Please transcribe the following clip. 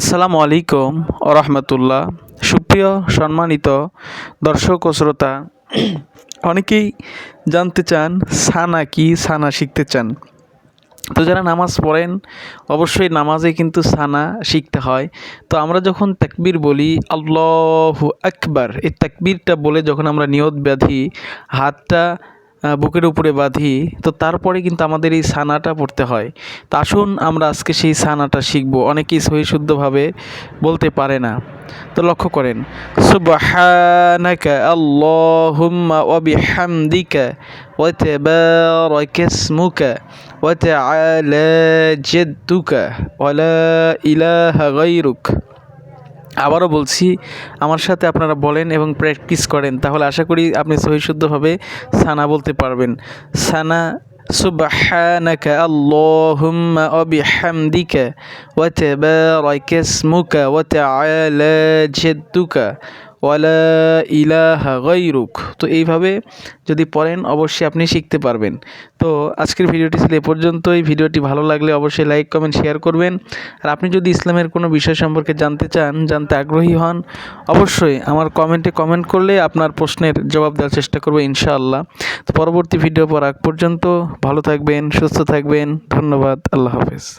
আসসালামু আলাইকুম রহমতুল্লাহ সুপ্রিয় সম্মানিত দর্শক ও শ্রোতা, অনেকেই জানতে চান, সানা কি, সানা শিখতে চান? তো যারা নামাজ পড়েন, অবশ্যই নামাজে কিন্তু সানা শিখতে হয়। তো আমরা যখন তাকবীর বলি, আল্লাহু আকবার, এই তাকবীরটা বলে যখন আমরা নিয়ত ব্যাধি হাতটা বুকের উপরে বাঁধি। তো তারপরে কিন্তু আমাদের এই সানাটা পড়তে হয়। তো আসুন আমরা আজকে সেই সানাটা শিখব। অনেকেই সহি শুদ্ধভাবে বলতে পারে না। তো লক্ষ্য করেন। সুবহানাকা লা আবারও বলছি, আমার সাথে আপনারা বলেন এবং প্র্যাকটিস করেন, তাহলে আশা করি আপনি সহিশুদ্ধভাবে সানা বলতে পারবেন। সানা سبحانك اللهم وبحمدك وتبارك اسمك وتعالى جدك ওয়ালা ইলাহা গায়রুক। তো এইভাবে যদি পড়েন, অবশ্যই আপনি শিখতে পারবেন। তো আজকের ভিডিওটি ছিল এ পর্যন্তই। ভিডিওটি ভালো লাগলে অবশ্যই লাইক, কমেন্ট, শেয়ার করবেন। আর আপনি যদি ইসলামের কোনো বিষয় সম্পর্কে জানতে চান, জানতে আগ্রহী হন, অবশ্যই আমার কমেন্টে কমেন্ট করলে আপনার প্রশ্নের জবাব দেওয়ার চেষ্টা করব ইনশাআল্লাহ। তো পরবর্তী ভিডিও পর আগ পর্যন্ত ভালো থাকবেন, সুস্থ থাকবেন। ধন্যবাদ। আল্লাহ হাফেজ।